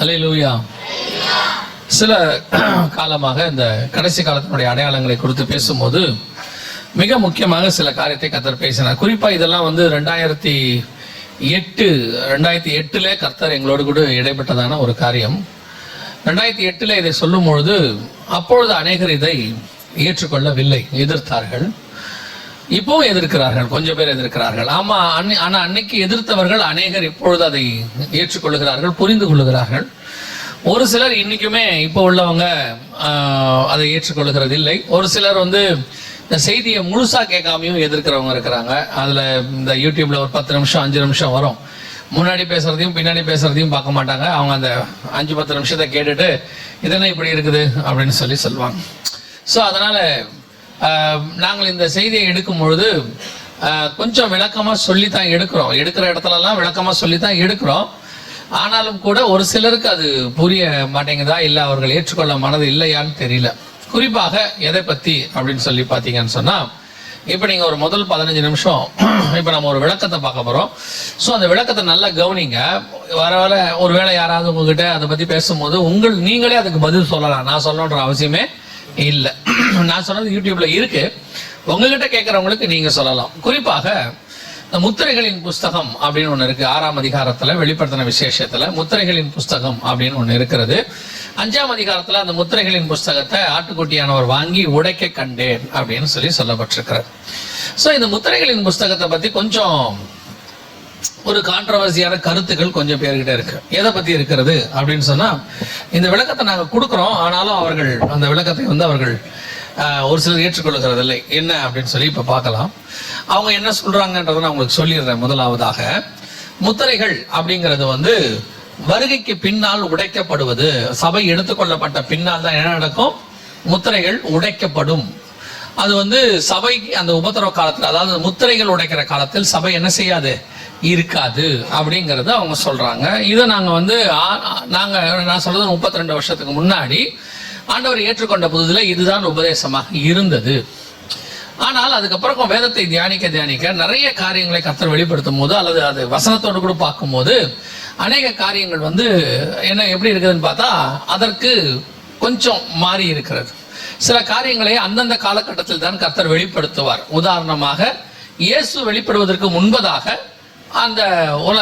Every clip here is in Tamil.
அல்லேலூயா சில காலமாக இந்த கடைசி காலத்தினுடைய அடையாளங்களை குறித்து பேசும்போது மிக முக்கியமாக சில காரியத்தை கத்தர் பேசினார். குறிப்பாக இதெல்லாம் வந்து ரெண்டாயிரத்தி எட்டு ரெண்டாயிரத்தி எட்டுல கர்த்தர் எங்களோடு கூட இடைப்பட்டதான ஒரு காரியம். ரெண்டாயிரத்தி எட்டில் இதை சொல்லும் பொழுது அப்பொழுது அநேகர் இதை ஏற்றுக்கொள்ளவில்லை எதிர்த்தார்கள். இப்பவும் எதிர்க்கிறார்கள் கொஞ்சம் பேர் எதிர்க்கிறார்கள். ஆமா அன்னை ஆனா அன்னைக்கு எதிர்த்தவர்கள் அநேகர் இப்பொழுது அதை ஏற்றுக்கொள்கிறார்கள் புரிந்து கொள்கிறார்கள். ஒரு சிலர் இன்னைக்குமே இப்போ உள்ளவங்க அதை ஏற்றுக்கொள்கிறது இல்லை ஒரு சிலர் வந்து இந்த செய்தியை முழுசா கேட்காமையும் எதிர்க்கிறவங்க இருக்கிறாங்க. அதுல இந்த யூடியூப்ல ஒரு பத்து நிமிஷம் அஞ்சு நிமிஷம் வரும். முன்னாடி பேசுறதையும் பின்னாடி பேசுறதையும் பார்க்க மாட்டாங்க. அவங்க அந்த அஞ்சு பத்து நிமிஷத்தை கேட்டுட்டு இதென்ன இப்படி இருக்குது? அப்படின்னு சொல்லி சொல்லுவாங்க. ஸோ அதனால நாங்கள் இந்த செய்தியை எடுக்கும் பொழுது கொஞ்சம் விளக்கமாக சொல்லித்தான் எடுக்கிறோம். எடுக்கிற இடத்துலலாம் விளக்கமாக சொல்லித்தான் எடுக்கிறோம். ஆனாலும் கூட ஒரு சிலருக்கு அது புரிய மாட்டேங்குதா இல்லை அவர்கள் ஏற்றுக்கொள்ள மனது இல்லையான்னு தெரியல. குறிப்பாக எதை பற்றி அப்படின்னு சொல்லி பார்த்தீங்கன்னு சொன்னால் இப்போ நீங்கள் ஒரு முதல் பதினஞ்சு நிமிஷம் இப்போ நம்ம ஒரு விளக்கத்தை பார்க்க போகிறோம் ஸோ அந்த விளக்கத்தை நல்லா கவனிங்க. வர வர ஒரு வேளை யாராவது உங்ககிட்ட அதை பற்றி பேசும்போது உங்கள் நீங்களே அதுக்கு பதில் சொல்லலாம். நான் சொல்லணுன்ற அவசியமே இல்லை. நான் சொன்னது யூடியூப்ல இருக்கு. உங்ககிட்ட கேட்கறவங்களுக்கு நீங்க சொல்லலாம். குறிப்பாக இந்த முத்திரைகளின் புஸ்தகம் அப்படின்னு ஒன்று இருக்கு. ஆறாம் அதிகாரத்தில் வெளிப்படுத்தின விசேஷத்தில் முத்திரைகளின் புஸ்தகம் அப்படின்னு ஒன்று இருக்கிறது. அஞ்சாம் அதிகாரத்தில் அந்த முத்திரைகளின் புஸ்தகத்தை ஆட்டுக்குட்டியானவர் வாங்கி உடைக்க கண்டேன் அப்படின்னு சொல்லி சொல்லப்பட்டிருக்கிறார் ஸோ இந்த முத்திரைகளின் புஸ்தகத்தை பத்தி கொஞ்சம் ஒரு கான்ட்ரவர்சியான கருத்துக்கள் கொஞ்சம் பேர்கிட்ட இருக்கு. எதை பத்தி இருக்கிறது அப்படின்னு சொன்னா இந்த விளக்கத்தை நாங்க கொடுக்குறோம் ஆனாலும் அவர்கள் அந்த விளக்கத்தை வந்து அவர்கள் ஒரு சிலர் ஏற்றுக்கொள்கிறது இல்லை என்ன அப்படின்னு சொல்லி இப்ப பார்க்கலாம். அவங்க என்ன சொல்றாங்கன்றதை நான் உங்களுக்கு சொல்லிடுறேன் முதலாவதாக. முத்திரைகள் அப்படிங்கிறது வந்து வருகைக்கு பின்னால் உடைக்கப்படுவது சபை எடுத்துக்கொள்ளப்பட்ட பின்னால் தான் என்ன நடக்கும்? முத்திரைகள் உடைக்கப்படும். அது வந்து சபைக்கு அந்த உபத்திரவ காலத்தில் அதாவது முத்திரைகள் உடைக்கிற காலத்தில் சபை என்ன செய்யாது? இருக்காது அப்படிங்கிறத அவங்க சொல்றாங்க. இதை நாங்கள் வந்து நாங்கள் நான் சொல்றது முப்பத்தி ரெண்டு வருஷத்துக்கு முன்னாடி ஆண்டவர் ஏற்றுக்கொண்ட புதுதில் இதுதான் உபதேசமாக இருந்தது. ஆனால் அதுக்கப்புறம் வேதத்தை தியானிக்க தியானிக்க நிறைய காரியங்களை கத்தர் வெளிப்படுத்தும் போது அல்லது அது வசனத்தோடு கூட பார்க்கும்போது அநேக காரியங்கள் வந்து என்ன எப்படி இருக்குதுன்னு பார்த்தா அதற்கு கொஞ்சம் மாறி இருக்கிறது. சில காரியங்களை அந்தந்த காலகட்டத்தில் தான் கர்த்தர் வெளிப்படுத்துவார். உதாரணமாக இயேசு வெளிப்படுவதற்கு முன்பதாக அந்த உல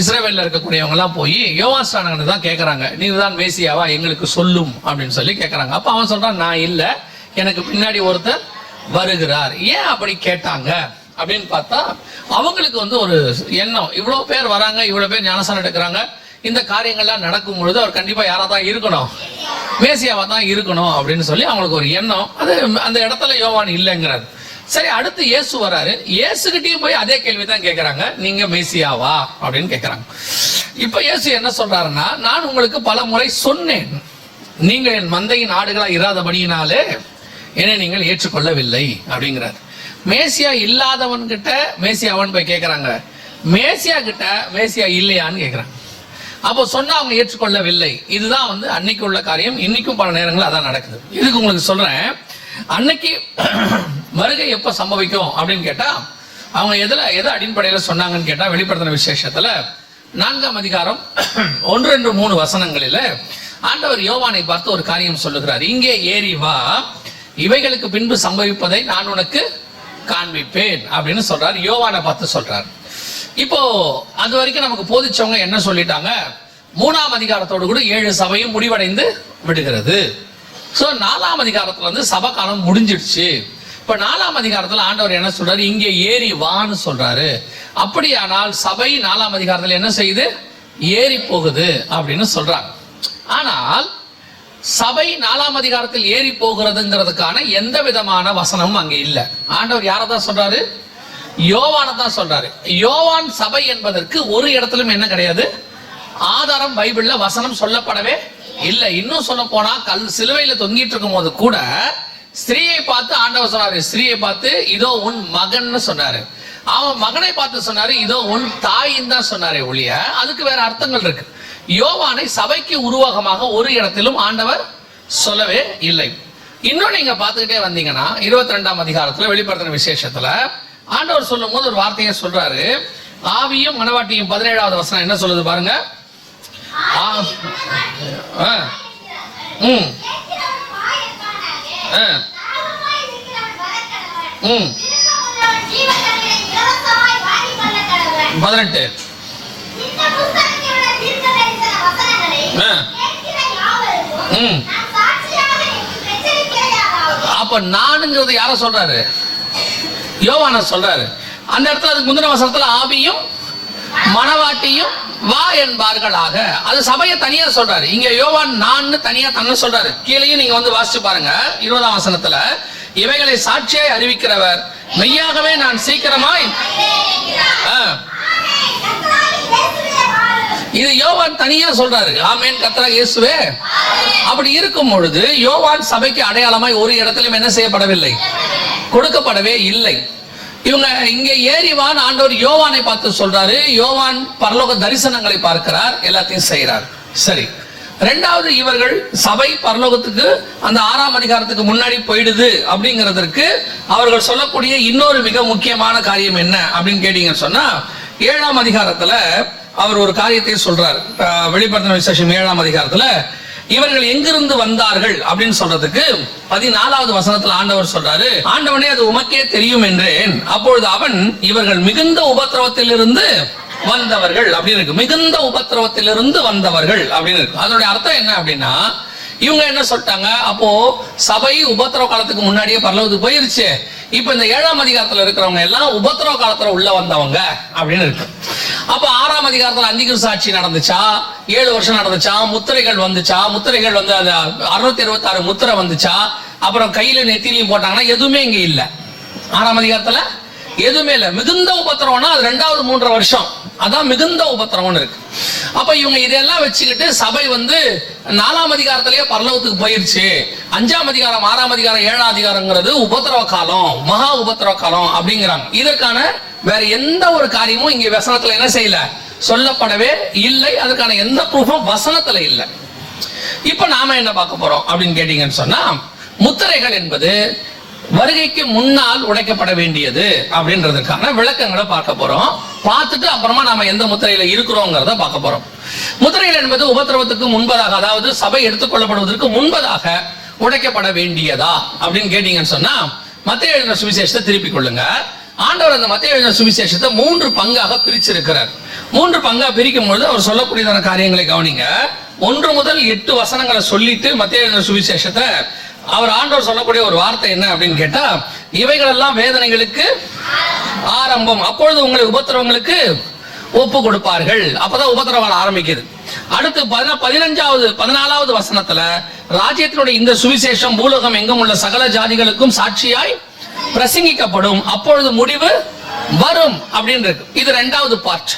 இஸ்ரேவேலில் இருக்கக்கூடியவங்கலாம் போய் யோவான் தான் கேட்குறாங்க நீர் தான் மேசியாவா? எங்களுக்கு சொல்லும் அப்படின்னு சொல்லி கேட்குறாங்க அப்போ அவன் சொல்கிறான் நான் இல்லை. எனக்கு பின்னாடி ஒருத்தர் வருகிறார். ஏன் அப்படி கேட்டாங்க? அப்படின்னு பார்த்தா அவங்களுக்கு வந்து ஒரு எண்ணம். இவ்வளோ பேர் வராங்க இவ்வளோ பேர் ஞானசானம் எடுக்கிறாங்க. இந்த காரியங்கள்லாம் நடக்கும் பொழுது அவர் கண்டிப்பாக யாராக தான் இருக்கணும்? மேசியாவாக தான் இருக்கணும் அப்படின்னு சொல்லி அவங்களுக்கு ஒரு எண்ணம். அது அந்த இடத்துல யோவான் இல்லைங்கிறார். சரி அடுத்து இயேசு வராரு. இயேசுகிட்டயும் போய் அதே கேள்வி தான் கேட்கறாங்க நீங்க மேசியாவா? அப்படின்னு கேட்கறாங்க இப்ப இயேசு என்ன சொல்றாருன்னா நான் உங்களுக்கு பல முறை சொன்னேன். நீங்கள் என் மந்தையின் ஆடுகளா இராதபடியினாலே என்னை நீங்கள் ஏற்றுக்கொள்ளவில்லை அப்படிங்கிறார். மேசியா இல்லாதவன் கிட்ட மேசியாவன் போய் கேட்கறாங்க மேசியா கிட்ட மேசியா இல்லையான்னு கேட்கறாங்க அப்போ சொன்னா அவங்க ஏற்றுக்கொள்ளவில்லை. இதுதான் வந்து அன்னைக்கு உள்ள காரியம். இன்னைக்கும் பல நேரங்கள் அதான் நடக்குது. இதுக்கு உங்களுக்கு சொல்றேன். அன்னைக்கு வருகை எப்ப சம்பவிக்கும் அப்படின்னு கேட்டா அவங்க எதுல எதை அடிப்படையில் சொன்னாங்கன்னு கேட்டா வெளிப்படுத்தின விசேஷத்துல நான்காம் அதிகாரம் ஒன்று ரெண்டு மூணு வசனங்களில் ஆண்டவர் யோவானை பார்த்து ஒரு காரியம் சொல்லுகிறார். இங்கே ஏறி வா. இவைகளுக்கு பின்பு சம்பவிப்பதை நான் உனக்கு காண்பிப்பேன். அப்படின்னு சொல்றார். யோவானை பார்த்து சொல்றார். இப்போ அது வரைக்கும் நமக்கு போதிச்சவங்க என்ன சொல்லிட்டாங்க? மூணாம் அதிகாரத்தோடு கூட ஏழு சபையும் முடிவடைந்து விடுகிறது. ஸோ நாலாம் அதிகாரத்துல வந்து சபை காலம் முடிஞ்சிடுச்சு. இப்ப நாலாம் அதிகாரத்துல ஆண்டவர் என்ன சொல்றாரு? இங்கே ஏறி வான்னு சொல்றாரு. அப்படியானால் சபை நாலாம் அதிகாரத்துல என்ன செய்யுது? ஏறி போகுது அப்படின்னு சொல்றாங்க. ஆனால் சபை நாலாம் அதிகாரத்தில் ஏறி போகிறதுங்கிறதுக்கான எந்த விதமான வசனமும் அங்கே இல்லை. ஆண்டவர் யாரை தான் சொல்றாரு? யோவானை தான் சொல்றாரு. யோவான் சபை என்பதற்கு ஒரு இடத்துலும் என்ன கிடையாது? ஆதாரம் பைபிள்ல வசனம் சொல்லப்படவே இல்லை. இன்னும் சொல்ல போனா கல் சிலுவையில தொங்கிட்டு இருக்கும் போது கூட ஸ்திரீயை பார்த்து ஆண்டவர் சொன்னாரு ஸ்திரீயை பார்த்து இதோ உன் மகன்னு சொன்னாரு. அவன் மகனை பார்த்து சொன்னாரு இதோ உன் தாயின் தான் சொன்னாரே ஒழிய. அதுக்கு வேற அர்த்தங்கள் இருக்கு. யோவானை சபைக்கு உருவகமாக ஒரு இடத்திலும் ஆண்டவர் சொல்லவே இல்லை. இன்னும் நீங்க பார்த்துக்கிட்டே வந்தீங்கன்னா இருபத்தி ரெண்டாம் அதிகாரத்துல வெளிப்படுத்தின விசேஷத்துல ஆண்டவர் சொல்லும் போது ஒரு வார்த்தையை சொல்றாரு. ஆவியும் மனவாட்டியும் பதினேழாவது வசனம் என்ன சொல்லுது பாருங்க? ஆ ஆ ம். பதினெட்டு. அப்ப நானுங்கிறது யார சொல்றாரு? யோவான சொல்றாரு. அந்த இடத்துல அதுக்கு முந்தின வசனத்துல ஆவியும் மணவாட்டியும் வா என்பார்களாக. அது சபையை தனியா சொல்றாரு. இங்க யோவான் நான் தனியா தன்னை சொல்றாரு. கீழேயும் நீங்க வந்து வாசிச்சு பாருங்க. இருபதாம் வசனத்துல இவைகளை சாட்சியாய் அறிவிக்கிறவர் மெய்யாகவே நான் சீக்கிரமாய் ஆ, இது யோவான் தனியா சொல்றாரு. ஆமேன் கத்தரா இயேசுவே. அப்படி இருக்கும் பொழுது யோவான் சபைக்கு அடையாளமாய் ஒரு இடத்திலும் என்ன செய்யப்படவில்லை? கொடுக்கப்படவே இல்லை. இவங்க இங்க ஏறிவான் ஆண்டவர் யோவானை பார்த்து சொல்றாரு. யோவான் பரலோக தரிசனங்களை பார்க்கிறார் எல்லாத்தையும் செய்கிறார். சரி. ரெண்டாவது இவர்கள் சபை பரலோகத்துக்கு அந்த ஆறாம் அதிகாரத்துக்கு முன்னாடி போயிடுது அப்படிங்கிறதற்கு அவர்கள் சொல்லக்கூடிய இன்னொரு மிக முக்கியமான காரியம் என்ன அப்படின்னு கேட்டீங்கன்னு சொன்னா ஏழாம் அதிகாரத்துல அவர் ஒரு காரியத்தை சொல்றார். அஹ், வெளிப்படுத்தின விசேஷம் ஏழாம் அதிகாரத்துல இவர்கள் எங்கிருந்து வந்தார்கள் அப்படின்னு சொல்றதுக்கு பதினாலாவது வசனத்துல ஆண்டவர் சொல்றாரு ஆண்டவனே அது உமக்கே தெரியும் என்றேன். அப்பொழுது அவன் இவர்கள் மிகுந்த உபத்திரவத்திலிருந்து வந்தவர்கள் அப்படின்னு இருக்கு. மிகுந்த உபத்திரவத்திலிருந்து வந்தவர்கள் அப்படின்னு இருக்கு. அதனுடைய அர்த்தம் என்ன அப்படின்னா இவங்க என்ன சொல்லிட்டாங்க? அப்போ சபை உபத்திரவ காலத்துக்கு முன்னாடியே பரலவத்துக்கு போயிருச்சு. இப்ப இந்த ஏழாம் அதிகாரத்துல இருக்கிறவங்க எல்லாம் உபத்திரவ காலத்துல உள்ள வந்தவங்க அப்படின்னு இருக்கு. அப்ப ஆறாம் அதிகாரத்துல அந்திகிரு சாட்சி நடந்துச்சா? ஏழு வருஷம் நடந்துச்சா? முத்திரைகள் வந்துச்சா? முத்திரைகள் வந்து அந்த அறுநூத்தி இருபத்தி ஆறு முத்திரை வந்துச்சா? அப்புறம் கையில நெத்திலையும் போட்டாங்கன்னா எதுவுமே இங்க இல்ல. ஆறாம் அதிகாரத்துல எதுவுமே இல்லை. மிகுந்த உபத்திரவம்னா அது ரெண்டாவது மூன்றரை வருஷம். அதான் மிகுந்த உபத்திரவம்னு இருக்கு. அப்ப இவங்க இதெல்லாம் வச்சுக்கிட்டு சபை வந்து நாலாம் அதிகாரத்திலேயே பரலவத்துக்கு போயிருச்சு. அஞ்சாம் அதிகாரம் ஆறாம் அதிகாரம் ஏழாம் அதிகாரங்கிறது உபத்திரவ காலம் மகா உபத்திரவ காலம் அப்படிங்கிறாங்க. இதற்கான வேற எந்த ஒரு காரியமும் இங்க வசனத்துல என்ன செய்யல? சொல்லப்படவே இல்லை. அதற்கான எந்த ப்ரூஃபும் வசனத்துல இல்லை. இப்ப நாம என்ன பார்க்க போறோம் அப்படின்னு கேட்டீங்கன்னு சொன்னா முத்திரைகள் என்பது வருகைக்கு முன்னால் உடைக்கப்பட வேண்டியது அப்படின்றதுக்கான விளக்கங்களை பார்க்க போறோம். பார்த்துட்டு அப்புறமா நாம எந்த முத்திரையில இருக்கிறோங்கிறத பார்க்க போறோம். முத்திரையில் என்பது உபத்திரவத்துக்கு முன்பதாக அதாவது சபை எடுத்துக்கொள்ளப்படுவதற்கு முன்பதாக உடைக்கப்பட வேண்டியதா அப்படின்னு கேட்டீங்கன்னு சொன்னா மத்திய எழுதின சுவிசேஷத்தை திருப்பிக் கொள்ளுங்க. ஆண்டவர் அந்த மத்திய எழுதின சுவிசேஷத்தை மூன்று பங்காக பிரிச்சிருக்கிறார். மூன்று பங்கா பிரிக்கும் பொழுது அவர் சொல்லக்கூடியதான காரியங்களை கவனிங்க. ஒன்று முதல் எட்டு வசனங்களை சொல்லிட்டு மத்திய எழுதின சுவிசேஷத்தை அவர் ஆண்டவர் சொல்லக்கூடிய ஒரு வார்த்தை என்ன அப்படின்னு கேட்டா இவைகளெல்லாம் வேதனைகளுக்கு ஆரம்பம். அப்பொழுது உங்களை உபத்திரவங்களுக்கு ஒப்பு கொடுப்பார்கள். அப்பதான் உபத்திரவால் ஆரம்பிக்குது. அடுத்து பதினஞ்சாவது பதினாலாவது வசனத்துல ராஜ்யத்தினுடைய இந்த சுவிசேஷம் பூலோகம் எங்கும் உள்ள சகல ஜாதிகளுக்கும் சாட்சியாய் பிரசங்கிக்கப்படும். அப்பொழுது முடிவு வரும் அப்படின்னு இருக்கு. இது ரெண்டாவது பார்ட்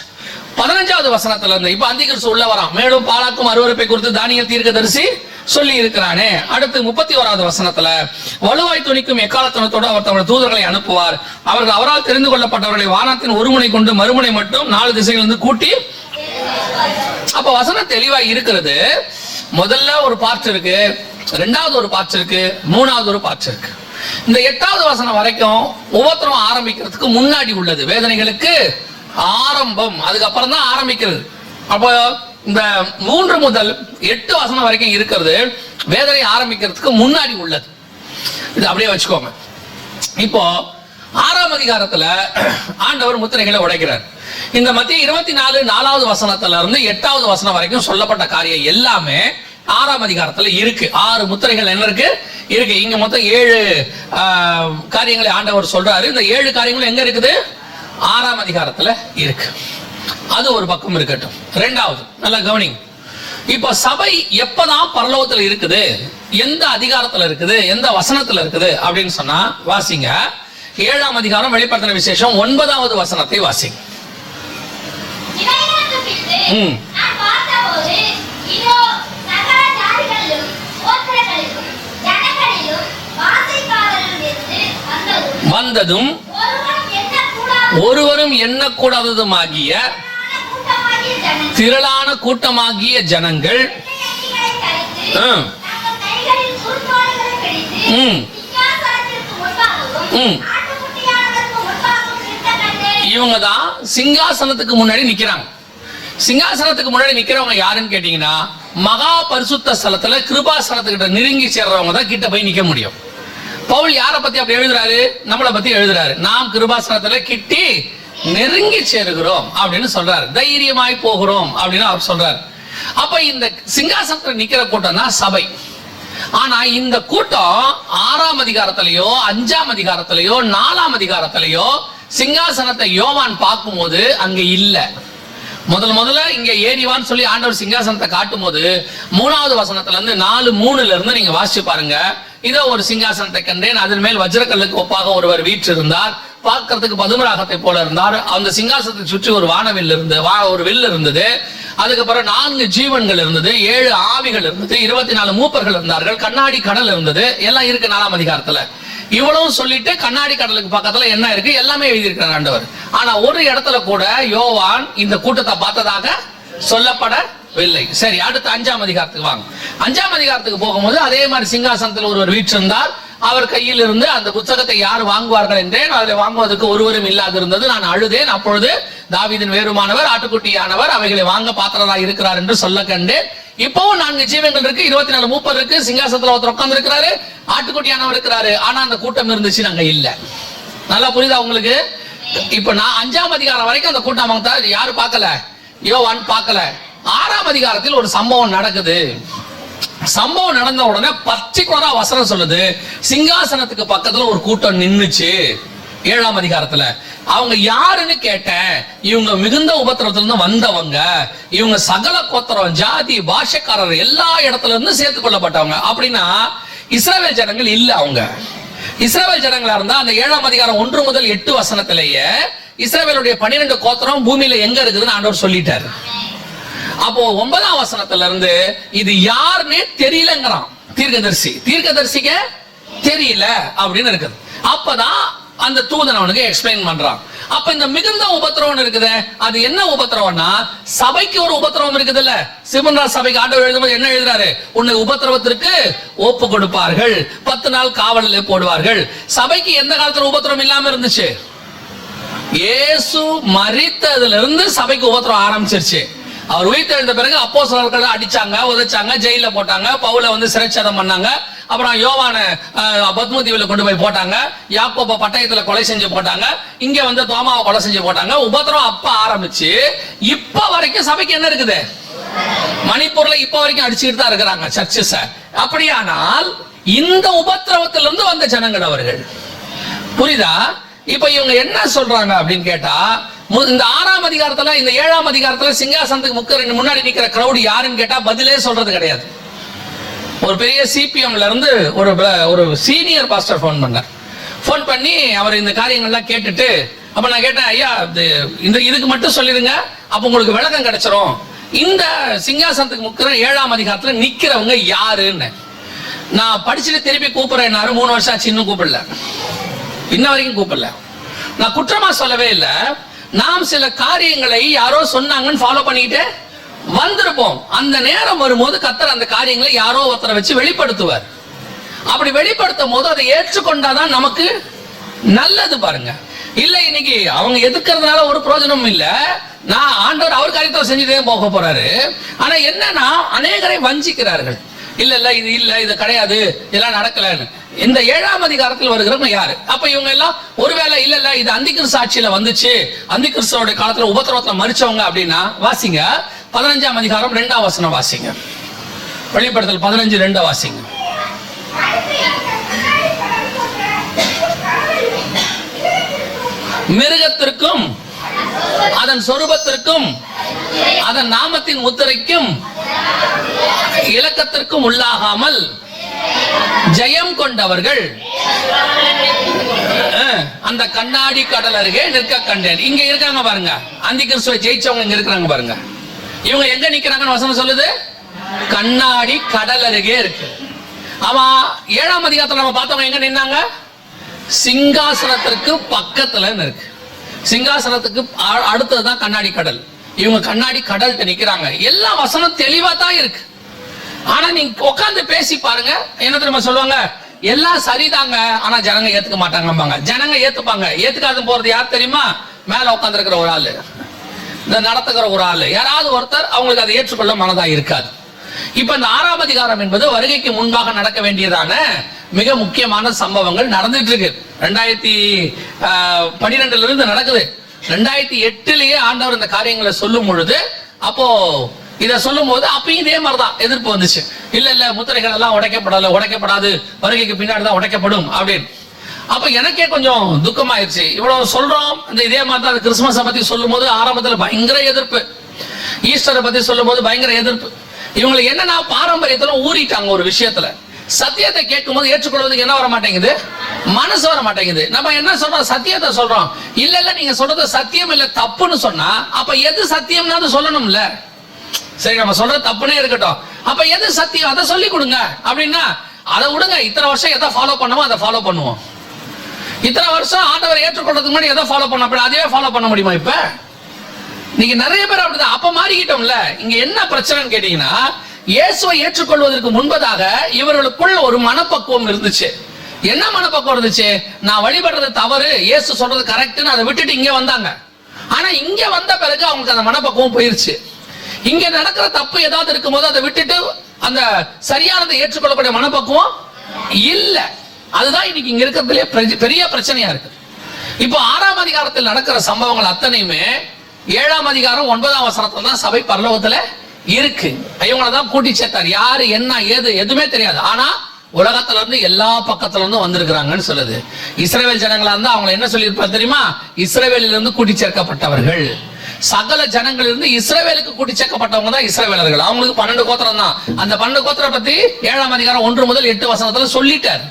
பதினஞ்சாவது வசனத்துல இருந்து இப்ப அந்திகரிசு உள்ள வரான். மேலும் பாலாக்கும் அருவருப்பை குறித்து தானியல் தீர்க்கதரிசி சொல்லி இருக்கிறானே அடுத்து முப்பத்தி ஓராவது வசனத்துல வலுவாய் துணிக்கும் எக்காலத்தனத்தோடு அவர் தமது தூதர்களை அனுப்புவார். அவர்கள் அவரால் தெரிந்து கொள்ளப்பட்டவர்களை வானத்தின் ஒருமுனை கொண்டு மறுமுனை மட்டும் நாலு திசையிலிருந்து கூட்டி அப்ப வசனம் தெளிவா இருக்கிறது. முதல்ல ஒரு பார்ட் இருக்கு ரெண்டாவது ஒரு பார்ட் இருக்கு மூணாவது ஒரு பார்ட் இருக்கு. இந்த எட்டாவது வசனம் வரைக்கும் ஒவ்வொருத்தரும் ஆரம்பிக்கிறதுக்கு முன்னாடி உள்ளது. வேதனைகளுக்கு ஆரம்பம். அதுக்கப்புறம் தான் ஆரம்பிக்கிறது. அப்போ இந்த மூன்று முதல் எட்டு வசனம் வரைக்கும் இருக்கிறது. வேதனை ஆரம்பிக்கிறதுக்கு முன்னாடி உள்ளது. இது அப்படியே வச்சுக்கோங்க. இப்போ ஆறாம் அதிகாரத்துல ஆண்டவர் முத்திரைகளை உடைக்கிறார். இந்த மத்திய இருபத்தி நாலு நாலாவது வசனத்துல இருந்து எட்டாவது வசனம் வரைக்கும் சொல்லப்பட்ட காரியம் எல்லாமே ஆறாம் அதிகாரத்துல இருக்கு. ஆறு முத்திரைகள் என்ன இருக்கு? இருக்கு. இங்க மொத்தம் ஏழு ஆஹ், காரியங்களை ஆண்டவர் சொல்றாரு. இந்த ஏழு காரியங்களும் எங்க இருக்குது? ஆறாம் அதிகாரத்துல இருக்கு. அது ஒரு பக்கம் இருக்கட்டும். ரெண்டாவது நல்லா கவனிங்க. இப்போ சபை எப்பதான் பரலோகத்துல இருக்குது எந்த அதிகாரத்துல இருக்குது எந்த வசனத்துல இருக்குது அப்படின்னு சொன்னா வாசிங்க. ஏழாம் அதிகாரம் வெளிப்படுத்தின விசேஷம் ஒன்பதாவது வசனத்தை வாசிங்க. ம். வந்ததும் ஒருவரும் எண்ணக்கூடாததுமாகிய திரளான கூட்டமாகிய ஜனங்கள் ம். ம். ம். இவங்க தான் சிங்காசனத்துக்கு முன்னாடி நிக்கிறாங்க சிங்காசனத்துக்கு முன்னாடி நிக்கிறவங்க யாருன்னு கேட்டீங்கன்னா மகா பரிசுத்த ஸ்தலத்துல கிருபாசனத்துக்கிட்ட நெருங்கி சேர்றவங்க தான் கிட்ட போய் நிக்க முடியும் பவுல் யாரை பத்தி அப்படி எழுதுறாரு? நம்மளை பத்தி எழுதுறாரு. நாம் கிருபாசனத்துல கிட்டி நெருங்கி சேருகிறோம் அப்படின்னு சொல்றாரு. தைரியமாய் போகிறோம் அப்படின்னு அவர் சொல்றாரு. அப்ப இந்த சிங்காசனத்துல நிக்கிற கூட்டம் தான் சபை. ஆனா இந்த கூட்டம் ஆறாம் அதிகாரத்திலேயோ அஞ்சாம் அதிகாரத்திலேயோ நாலாம் அதிகாரத்திலேயோ சிங்காசனத்தை யோவான் பார்க்கும்போது அங்க இல்ல. முதல் முதல்ல இங்க ஏறிவான்னு சொல்லி ஆண்டவர் சிங்காசனத்தை காட்டும் போது மூணாவது வசனத்துல இருந்து நாலு மூணுல இருந்து நீங்க வாசிச்சு பாருங்க. இதோ ஒரு சிங்காசனத்தை கண்டேன். அதன் மேல் வஜ்ரக்கல்லுக்கு ஒப்பாக ஒருவர் வீற்றிருந்தார். பார்க்கறதுக்கு பதுமராகத்தை போல இருந்தார். அந்த சிங்காசனத்தை சுற்றி ஒரு வானவில் இருந்து வா ஒரு வில் இருந்தது. அதுக்கப்புறம் நான்கு ஜீவன்கள் இருந்தது. ஏழு ஆவிகள் இருந்தது. இருபத்தி நாலு மூப்பர்கள் இருந்தார்கள். கண்ணாடி கடல் இருந்தது. எல்லாம் இருக்கு நாலாம் அதிகாரத்துல. இவ்வளவும் சொல்லிட்டு கண்ணாடி கடலுக்கு பக்கத்துல என்ன இருக்கு? எல்லாமே எழுதியிருக்கிறார் ஆண்டவர். ஆனா ஒரு இடத்துல கூட யோவான் இந்த கூட்டத்தை பார்த்ததாக சொல்லப்படவில்லை. சரி அடுத்து அஞ்சாம் அதிகாரத்துக்கு வாங்க. அஞ்சாம் அதிகாரத்துக்கு போகும்போது அதே மாதிரி சிங்காசனத்தில் ஒருவர் வீற்றிருந்தார். அவர் கையில் இருந்து அந்த புத்தகத்தை யார் வாங்குவார்கள் என்றேன். அதை வாங்குவதற்கு ஒருவரும் இல்லாது இருந்தது நான் அழுதேன். அப்பொழுது தாவிதின் வேறுமானவர் ஆட்டுக்குட்டியானவர் அவைகளை வாங்க பாத்திரராக இருக்கிறார் என்று சொல்ல கண்டேன். இப்பவும் நான்கு ஜீவன்கள் இருக்கு இருபத்தி நாலு மூப்பர் இருக்கு சிங்காசத்துல ஒருத்தர் உட்கார்ந்து இருக்கிறாரு ஆட்டுக்குட்டியானவர் இருக்கிறாரு. ஆனா அந்த கூட்டம் இருந்துச்சு நாங்க இல்ல. நல்லா புரியுதா உங்களுக்கு? இப்ப நான் அஞ்சாம் அதிகாரம் வரைக்கும் அந்த கூட்டம் அவங்க யாரும் பார்க்கல? யோவான் பார்க்கல. ஆறாம் அதிகாரத்தில் ஒரு சம்பவம் நடக்குது. சம்பவம் நடந்த உடனே பர்டிகுலரா வசனம் சொல்லுது. சிங்காசனத்துக்கு பக்கத்துல ஒரு கூட்டம் நின்றுச்சு ஏழாம் அதிகாரத்துல அவங்க யாருன்னு கேட்டேன் இவங்க மிகுந்த உபத்திரத்திலிருந்து வந்தவங்க இவங்க சகல கோத்திரம் ஜாதி பாஷக்காரர் எல்லா இடத்துல இருந்து சேர்த்து கொள்ளப்பட்டவங்க அப்படின்னா இஸ்ரேல் ஜனங்கள் இல்ல அவங்க. இஸ்ரேல் ஜனங்களா இருந்தா அந்த ஏழாம் அதிகாரம் ஒன்று முதல் எட்டு வசனத்திலேயே இஸ்ரேலுடைய பன்னிரெண்டு கோத்திரம் பூமியில எங்க இருக்குதுன்னு ஆண்டவர் சொல்லிட்டாரு. அப்போ ஒன்பதாம் வசனத்துல இருந்து இது யாருன்னே தெரியலங்கிறான். தீர்க்கதரிசி. தீர்க்கதரிசிக்க தெரியல அப்படின்னு இருக்குது. அப்பதான் அந்த தூதன் அவனுக்கு எக்ஸ்பிளைன் பண்றான். அப்ப இந்த மிகுந்த உபத்திரவம் இருக்குது அது என்ன உபத்திரவம்னா சபைக்கு ஒரு உபத்திரவம் இருக்குது இல்ல சிவன்ராஜ் சபைக்கு ஆண்டவர் எழுதும்போது என்ன எழுதுறாரு? உன்னை உபத்திரவத்திற்கு ஒப்பு கொடுப்பார்கள். பத்து நாள் காவலில் போடுவார்கள். சபைக்கு எந்த காலத்துல உபத்திரவம் இல்லாம இருந்துச்சு? இயேசு மரித்ததுல இருந்து சபைக்கு உபத்திரம் ஆரம்பிச்சிருச்சு. அவர் உயிர்த்தெழுந்த பிறகு அப்போ அடிச்சாங்க உதைச்சாங்க ஜெயில போட்டாங்க பவுல வந்து சிறைச்சதம் பண்ணாங்க. அப்புறம் யோவான பத்மதீவில் கொண்டு போய் போட்டாங்க. யாக்கோப்ப பட்டயத்துல கொலை செஞ்சு போட்டாங்க. இங்க வந்து தோமாவை கொலை செஞ்சு போட்டாங்க. உபத்திரம் அப்ப ஆரம்பிச்சு இப்ப வரைக்கும் சபைக்கு என்ன இருக்குது? மணிப்பூர்ல இப்ப வரைக்கும் அடிச்சுக்கிட்டு தான் இருக்கிறாங்க சர்ச்சஸ். அப்படியானால் இந்த உபத்திரவத்திலிருந்து இருந்து வந்த ஜனங்கள் அவர்கள். புரியுதா? இப்ப இவங்க என்ன சொல்றாங்க அப்படின்னு கேட்டா மு- இந்த ஆறாம் அதிகாரத்துல இந்த ஏழாம் அதிகாரத்துல சிங்காசனத்துக்கு முக்க முன்னாடி நிக்கிற கிரௌடு யாருன்னு கேட்டா பதிலே சொல்றது கிடையாது. ஒரு பெரிய சிபிஎம்ல இருந்து ஒரு ஒரு சீனியர் பாஸ்டர் ஃபோன் பண்ணார். ஃபோன் பண்ணி அவர் இந்த காரியங்கள்லாம் கேட்டுட்டு அப்ப நான் கேட்டேன் ஐயா இது இந்த இதுக்கு மட்டும் சொல்லிடுங்க அப்ப உங்களுக்கு விளக்கம் கிடைச்சிரும். இந்த சிங்காசனத்துக்கு முக்கிற ஏழாம் அதிகாரத்துல நிக்கிறவங்க யாருன்னு? நான் படிச்சுட்டு திருப்பி கூப்பிடுறேன் மூணு வருஷம் ஆச்சு இன்னும் கூப்பிடல. இன்ன வரைக்கும் கூப்பிடல. நான் குற்றமா சொல்லவே இல்லை. நாம் சில காரியங்களை யாரோ சொன்னாங்கன்னு ஃபாலோ பண்ணிக்கிட்டு வந்திருப்போம். அந்த நேரம் வரும்போது கத்தர் அந்த காரியங்களை யாரோ ஒருத்தரை வச்சு வெளிப்படுத்துவார். அப்படி வெளிப்படுத்தும் போது அதை ஏற்றுக்கொண்டாதான் நமக்கு நல்லது பாருங்க. இல்ல இன்னைக்கு அவங்க எதுக்குறதுனால ஒரு பிரயோஜனமும் இல்ல. நான் ஆண்டவர் அவர் காரியத்தை செஞ்சுட்டே போக போறாரு. ஆனா என்னன்னா அநேகரை வஞ்சிக்கிறார்கள். இல்ல இல்ல இது இல்ல இது கிடையாது. இதெல்லாம் நடக்கலன்னு. இந்த ஏழாம் அதிகாரத்தில் வருகிறவங்க யாரு? அப்ப இவங்க எல்லாம் ஒருவேளை இல்ல இல்ல இது அந்திகிறிஸ்து ஆட்சியில வந்துச்சு. அந்திகிறிஸ்துவோட காலத்துல உபத்திரவத்துல மறிச்சவங்க அப்படின்னா வாசிங்க. பதினஞ்சாம் அதிகாரம் ரெண்டாம் வசனம் வாசிங்க. வெளிப்படுத்தல் பதினஞ்சு ரெண்டா வாசிங்க. மிருகத்திற்கும் அதன் சொரூபத்திற்கும் அதன் நாமத்தின் முத்திரைக்கும் இலக்கத்திற்கும் உள்ளாகாமல் ஜெயம் கொண்டவர்கள். அந்த கண்ணாடி கடல் அருகே நிற்க கண்டேன். இங்க இருக்காங்க பாருங்க. அந்தி கிறிஸ்துவை ஜெயிச்சவங்க இங்க இருக்கிறாங்க பாருங்க. இவங்க எங்க நிக்கிறாங்கன்னு வசனம் சொல்லுது? கண்ணாடி கடல் அருகே இருக்கு. ஆமா ஏழாம் அதிகாரத்தில் நம்ம பார்த்தவங்க எங்க நின்னாங்க? சிங்காசனத்திற்கு பக்கத்துல இருக்கு. சிங்காசனத்துக்கு அடுத்ததுதான் கண்ணாடி கடல். இவங்க கண்ணாடி கடல்கிட்ட நிக்கிறாங்க. எல்லா வசனம் தெளிவா தான் இருக்கு. ஆனா நீங்க உட்காந்து பேசி பாருங்க. என்ன தெரியுமா சொல்லுவாங்க? எல்லாம் சரிதாங்க. ஆனா ஜனங்க ஏத்துக்க மாட்டாங்கம்பாங்க. ஜனங்க ஏத்துப்பாங்க. ஏத்துக்காது போறது யார் தெரியுமா? மேல உட்காந்துருக்கிற ஒரு ஆளு. இந்த நடத்துகிற ஒரு ஆள். யாராவது ஒருத்தர் அவங்களுக்கு அதை ஏற்றுக்கொள்ள மனதா இருக்காது. இப்ப இந்த ஆறாம் அதிகாரம் என்பது வருகைக்கு முன்பாக நடக்க வேண்டியதான மிக முக்கியமான சம்பவங்கள் நடந்துட்டு இருக்கு. ரெண்டாயிரத்தி பன்னிரெண்டுல இருந்து நடக்குது. ரெண்டாயிரத்தி எட்டுலயே ஆண்டவர் இந்த காரியங்களை சொல்லும் பொழுது அப்போ இத சொல்லும் போது அப்பயும் இதே மாதிரிதான் எதிர்ப்பு வந்துச்சு. இல்ல இல்ல முத்திரைகள் எல்லாம் உடைக்கப்படல உடைக்கப்படாது வருகைக்கு பின்னாடி தான் உடைக்கப்படும் அப்படின்னு. அப்ப எனக்கே கொஞ்சம் துக்கமாயிருச்சு. இவ்வளவு சொல்றோம் இந்த இதே மாதிரி தான் கிறிஸ்துமஸை பத்தி சொல்லும் போது ஆரம்பத்துல பயங்கர எதிர்ப்பு. ஈஸ்டரை பத்தி சொல்லும் போது பயங்கர எதிர்ப்பு. இவங்களுக்கு என்னன்னா பாரம்பரியத்துல ஊறிட்டாங்க ஒரு விஷயத்துல. சத்தியத்தை கேட்கும் போது ஏற்றுக்கொள்வதுக்கு என்ன வர மாட்டேங்குது மனசு வர மாட்டேங்குது நம்ம என்ன சொல்றோம்? சத்தியத்தை சொல்றோம். இல்ல இல்ல நீங்க சொல்றது சத்தியம் இல்ல தப்புன்னு சொன்னா அப்ப எது சத்தியம்னு சொல்லணும்ல? சரி நம்ம சொல்ற தப்புனே இருக்கட்டும். அப்ப எது சத்தியம்? அதை சொல்லி கொடுங்க. அப்படின்னா அதை விடுங்க. இத்தனை வருஷம் எதை ஃபாலோ பண்ணுமோ அதை ஃபாலோ பண்ணுவோம். இத்தனை வருஷம் ஆண்டவரை ஏற்றுக்கொள்றதுக்கு முன்னாடி எதை ஃபாலோ பண்ண அப்படி அதே ஃபாலோ பண்ண முடியுமா இப்ப? நீங்க நிறைய பேர் அப்படிதான். அப்ப மாறிக்கிட்டோம்ல. இங்க என்ன பிரச்சனைன்னு கேட்டீங்கன்னா இயேசுவை ஏற்றுக்கொள்வதற்கு முன்பதாக இவர்களுக்குள்ள ஒரு மனப்பக்குவம் இருந்துச்சு. என்ன மனப்பக்குவம் இருந்துச்சு? நான் வழிபடுறது தவறு இயேசு சொல்றது கரெக்ட்னு அதை விட்டுட்டு இங்க வந்தாங்க. ஆனா இங்க வந்த பிறகு அவங்களுக்கு அந்த மனப்பக்குவம் போயிருச்சு. இங்க நடக்கிற தப்பு ஏதாவது இருக்கும்போது அதை விட்டுட்டு அந்த சரியானதை ஏற்றுக்கொள்ளக்கூடிய மனப்பக்குவம் இல்ல. அதுதான் இன்னைக்கு இங்க இருக்கிறதுலே பெரிய- பெரிய பிரச்சனையா இருக்கு. இப்போ ஆறாம் அதிகாரத்தில் நடக்கிற சம்பவங்கள் அத்தனையுமே ஏழாம் அதிகாரம் ஒன்பதாம் வசனத்துல தான் சபை பரலோகத்துல இருக்கு. இவங்களை தான் கூட்டி சேர்த்தார். யாரு என்ன ஏது எதுவுமே தெரியாது. ஆனா உலகத்துல இருந்து எல்லா பக்கத்துல இருந்தும் வந்திருக்கிறாங்கன்னு சொல்லுது. இஸ்ரேவேல் ஜனங்களா இருந்தா அவங்க என்ன சொல்லியிருப்பா தெரியுமா? இஸ்ரேவேலில் இருந்து கூட்டி சேர்க்கப்பட்டவர்கள். சகல ஜனங்கள் இருந்து இஸ்ரவேலுக்கு கூட்டி சேர்க்கப்பட்டவங்க தான் இஸ்ரேவேலர்கள். அவங்களுக்கு பன்னெண்டு கோத்திரம் தான். அந்த பன்னெண்டு கோத்திரம் பத்தி ஏழாம் அதிகாரம் ஒன்று முதல் எட்டு வசனத்துல சொல்லிட்டார்.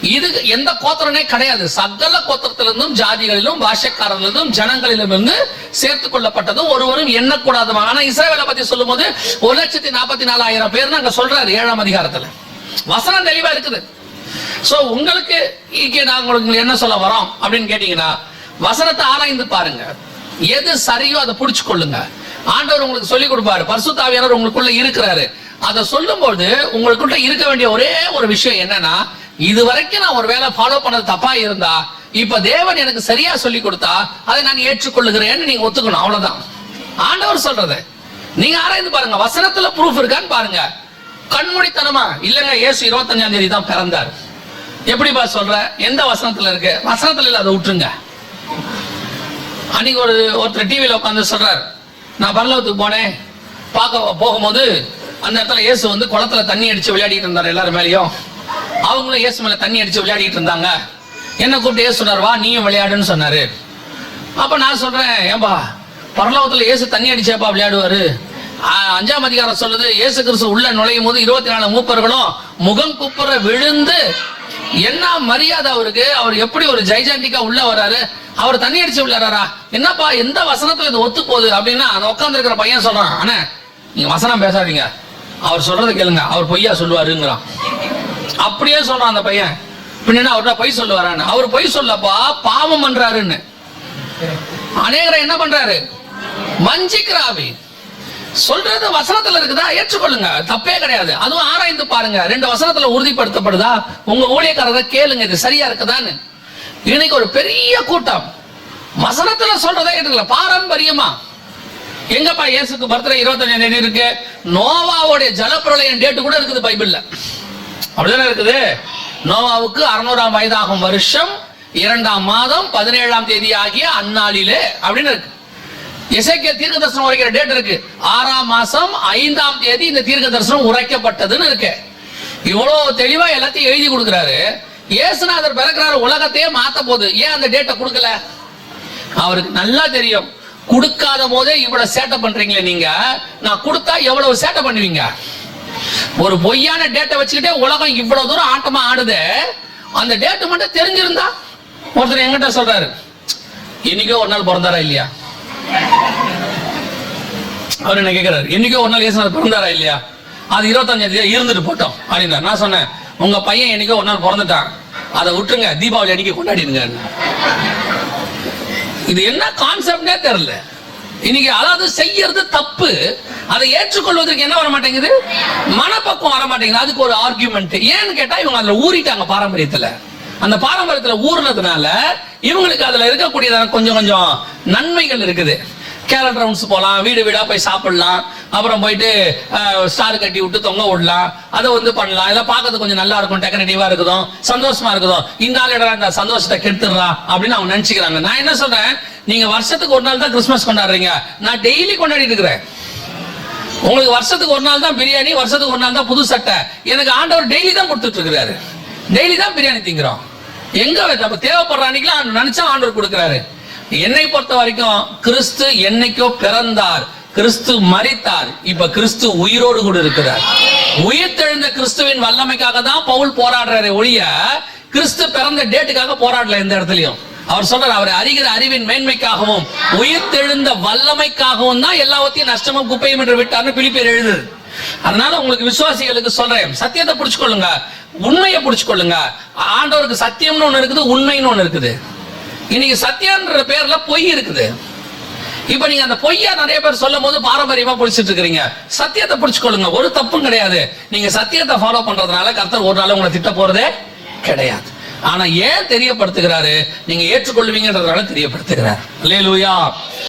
இது எந்த கோத்திரனே கிடையாது. சகல கோத்திரத்திலிருந்தும் ஜாதிகளிலும் பாஷக்காரர்களிலும் ஜனங்களிலும் இருந்து சேர்த்துக் கொள்ளப்பட்டது ஒருவரும் எண்ணக்கூடாது ஆனா இஸ்ரேவேலை பத்தி சொல்லும்போது ஒரு லட்சத்தி நாற்பத்தி நாலாயிரம் பேர் அங்க சொல்றாரு ஏழாம் அதிகாரத்துல. வசனம் தெளிவா இருக்குது. சோ உங்களுக்கு இங்கே நாங்க உங்களுக்கு என்ன சொல்ல வரோம் அப்படின்னு கேட்டீங்கன்னா வசனத்தை ஆராய்ந்து பாருங்க. எது சரியோ அதை புடிச்சு கொள்ளுங்க ஆண்டவர் உங்களுக்கு சொல்லி கொடுப்பாரு. பரிசுத்தாவியானவர் உங்களுக்குள்ள இருக்கிறாரு. அதை சொல்லும்போது உங்களுக்குள்ள இருக்க வேண்டிய ஒரே ஒரு விஷயம் என்னன்னா இது வரைக்கும் நான் ஒரு வேலை ஃபாலோ பண்ணது தப்பா இருந்தா இப்ப தேவன் எனக்கு சரியா சொல்லி கொடுத்தா அதை நான் ஏற்றுக்கொள்ளுகிறேன்னு நீங்க ஒத்துக்கணும் அவ்வளவுதான். ஆண்டவர் சொல்றது. நீங்க ஆராய்ந்து பாருங்க வசனத்துல ப்ரூஃப் இருக்கான்னு பாருங்க. கண்மூடித்தனமா இல்லங்க இயேசு இருபத்தஞ்சாம் தேதி தான் பிறந்தார். எப்படிப்பா சொல்ற? எந்த வசனத்துல இருக்கு? வசனத்துல இல்ல அதை விட்டுருங்க. அன்னைக்கு ஒரு ஒருத்தர் டிவியில உட்காந்து சொல்றாரு நான் பரலோகத்துக்கு போனேன். பார்க்க போகும்போது அந்த இடத்துல இயேசு வந்து குளத்துல தண்ணி அடிச்சு விளையாடிட்டு இருந்தார் எல்லாரும் மேலேயும். அவங்களும் இயேசு மேல தண்ணி அடிச்சு விளையாடிட்டு இருந்தாங்க. என்ன கூப்பிட்டு இயேசு சொன்னார் வா நீயும் விளையாடுன்னு சொன்னாரு. அப்ப நான் சொல்றேன் ஏன்பா பரலோகத்துல இயேசு தண்ணி அடிச்சாப்பா விளையாடுவாரு? அஞ்சாம் அதிகாரம் சொல்லுது இயேசு கிறிஸ்து உள்ள நுழையும் போது இருபத்தி நாலு மூப்பர்களும் முகம் குப்புற விழுந்து என்ன மரியாதை அவருக்கு? அவர் எப்படி ஒரு ஜெய்ஜாண்டிக்கா உள்ள வராரு அவர் தண்ணி அடிச்சு விளையாடுறாரா? என்னப்பா எந்த வசனத்துல இது ஒத்து போகுது அப்படின்னா அந்த உட்கார்ந்து இருக்கிற பையன் சொல்றான் அண்ணே நீங்க வசனம் பேசாதீங்க. அவர் சொல்றதை கேளுங்க. அவர் பொய்யா சொல்லுவாருங்கிறான். அப்படியே சொல்றான் அந்த பையன். பின்னா அவர்கிட்ட பொய் சொல்லுவாரான்னு. அவர் பொய் சொல்லப்பா பாவம் பண்றாருன்னு. அநேகரை என்ன பண்றாரு? வஞ்சிக்கிறாவி சொல்றது வசனத்துல இருக்குதா? ஏற்றுக்கொள்ளுங்க. தப்பே கிடையாது. அதுவும் ஆராய்ந்து பாருங்க. ரெண்டு வசனத்துல உறுதிப்படுத்தப்படுதா? உங்க ஊழியக்காரரை கேளுங்க இது சரியா இருக்குதான்னு. இன்னைக்கு ஒரு பெரிய கூட்டம். வசனத்துல சொல்றதே ஏற்றுக்கல பாரம்பரியமா. எங்கப்பா இயேசுக்கு பர்த்டே இருபத்தஞ்சாம் தேதி இருக்கு. நோவாவோட ஜலப்பிரளயம் டேட்டு கூட இருக்குது பைபிள்ல. அப்படிதானே இருக்குது? நோவாவுக்கு அறுநூறாம் வயதாகும் வருஷம் இரண்டாம் மாதம் பதினேழாம் தேதி ஆகிய அந்நாளிலே அப்படின்னு இருக்கு. இசைக்கிய தீர்க்க தரிசனம் உரைக்கிற டேட் இருக்கு. ஆறாம் மாசம் ஐந்தாம் தேதி இந்த தீர்க்க தரிசனம் உரைக்கப்பட்டதுன்னு இருக்கு. இவ்வளவு தெளிவா எல்லாத்தையும் எழுதி கொடுக்கிறாரு. இயேசுநாதர் பிறக்கிறாரு உலகத்தையே மாத்த போகுது ஏன் அந்த டேட்டை கொடுக்கல? அவருக்கு நல்லா தெரியும். கொடுக்காத போதே இவ்வளவு சேட்டை பண்றீங்களே நீங்க. நான் கொடுத்தா எவ்வளவு சேட்டை பண்ணுவீங்க? ஒரு பொய்யான டேட்டை வச்சுக்கிட்டே உலகம் இவ்வளவு தூரம் ஆட்டமா ஆடுது. அந்த டேட்டு மட்டும் தெரிஞ்சிருந்தா ஒருத்தர் என்கிட்ட சொல்றாரு இன்னைக்கோ ஒரு நாள் பிறந்தாரா இல்லையா? அவர் என்ன கேட்கிறாரு என்னைக்கோ ஒரு நாள் இயேசுநாதர் பிறந்தாரா இல்லையா? அது இருபத்தஞ்சாம் தேதி இருந்துட்டு போட்டோம் அப்படின்னா நான் சொன்னேன் உங்க பையன் என்னைக்கோ ஒரு நாள் பிறந்துட்டான். அதை விட்டுருங்க தீபாவளி அன்னைக்கு கொண்டாடிடுங்க இது என்ன கான்செப்டே தெரியல. இன்னைக்கு அதாவது செய்யறது தப்பு. அதை ஏற்றுக்கொள்வதற்கு என்ன வர மாட்டேங்குது மனப்பக்குவம் வர மாட்டேங்குது அதுக்கு ஒரு ஆர்குமெண்ட் ஏன்னு கேட்டா இவங்க அதுல ஊறிட்டாங்க பாரம்பரியத்துல. அந்த பாரம்பரியத்துல ஊறினதுனால இவங்களுக்கு அதுல இருக்கக்கூடியதான கொஞ்சம் கொஞ்சம் நன்மைகள் இருக்குது. கேரட் ரவுண்ட்ஸ் போகலாம் வீடு வீடா போய் சாப்பிடலாம் அப்புறம் போயிட்டு ஸ்டார் கட்டி விட்டு தொங்க விடலாம் அதை வந்து பண்ணலாம் இதெல்லாம் பார்க்கறது கொஞ்சம் நல்லா இருக்கும் டெக்கரேட்டிவா இருக்குதும் சந்தோஷமா இருக்குதும். இந்த ஆள் இடம் இந்த சந்தோஷத்தை கெடுத்துடுறா அப்படின்னு அவங்க நினைச்சுக்கிறாங்க. நான் என்ன சொல்றேன்? நீங்க வருஷத்துக்கு ஒரு நாள் தான் கிறிஸ்மஸ் கொண்டாடுறீங்க. நான் டெய்லி கொண்டாடிட்டு இருக்கிறேன். உங்களுக்கு வருஷத்துக்கு ஒரு நாள் தான் பிரியாணி வருஷத்துக்கு ஒரு நாள் தான் புது சட்டை. எனக்கு ஆண்டவர் டெய்லி தான் கொடுத்துட்டு இருக்கிறாரு. டெய்லி தான் பிரியாணி திங்கிறோம். எங்க நம்ம தேவைப்படுற அன்னைக்கெல்லாம் நினைச்சா ஆண்டவர் கொடுக்குறாரு. என்னை பொறுத்த வரைக்கும் கிறிஸ்து என்னைக்கோ பிறந்தார். கிறிஸ்து மறித்தார் இப்ப கிறிஸ்து உயிரோடு கூட இருக்கிறார். உயிர்த்தெழுந்த கிறிஸ்துவின் வல்லமைக்காக தான் பவுல் போராடுறாரு ஒழிய கிறிஸ்து பிறந்த டேட்டுக்காக போராடல எந்த இடத்துலயும். அவர் சொல்றார் அவர் அறிகிற அறிவின் மேன்மைக்காகவும் உயிர்த்தெழுந்த வல்லமைக்காகவும் தான் எல்லாவற்றையும் நஷ்டமும் குப்பையும் என்று விட்டார்னு பிலிப்பியர் எழுதுது. அதனால உங்களுக்கு விசுவாசிகளுக்கு சொல்றேன் சத்தியத்தை புடிச்சுக்கொள்ளுங்க உண்மையை புடிச்சுக்கொள்ளுங்க ஆண்டவருக்கு சத்தியம்னு ஒண்ணு இருக்குது உண்மைன்னு ஒண்ணு இருக்குது. இன்னைக்கு சத்தியன்ற பேர்ல பொய் இருக்குது. இப்ப நீங்க அந்த பொய்யா நிறைய பேர் சொல்லும் போது பாரம்பரியமா பிடிச்சிட்டு இருக்கிறீங்க. சத்தியத்தை பிடிச்சுக்கொள்ளுங்க ஒரு தப்பும் கிடையாது. நீங்க சத்தியத்தை ஃபாலோ பண்றதுனால கர்த்தர் ஒரு நாள் உங்களை திட்ட போறதே கிடையாது. ஆனா ஏன் தெரியப்படுத்துகிறாரு? நீங்க ஏற்றுக்கொள்வீங்கன்றதுனால தெரியப்படுத்துகிறார். அல்லேலூயா.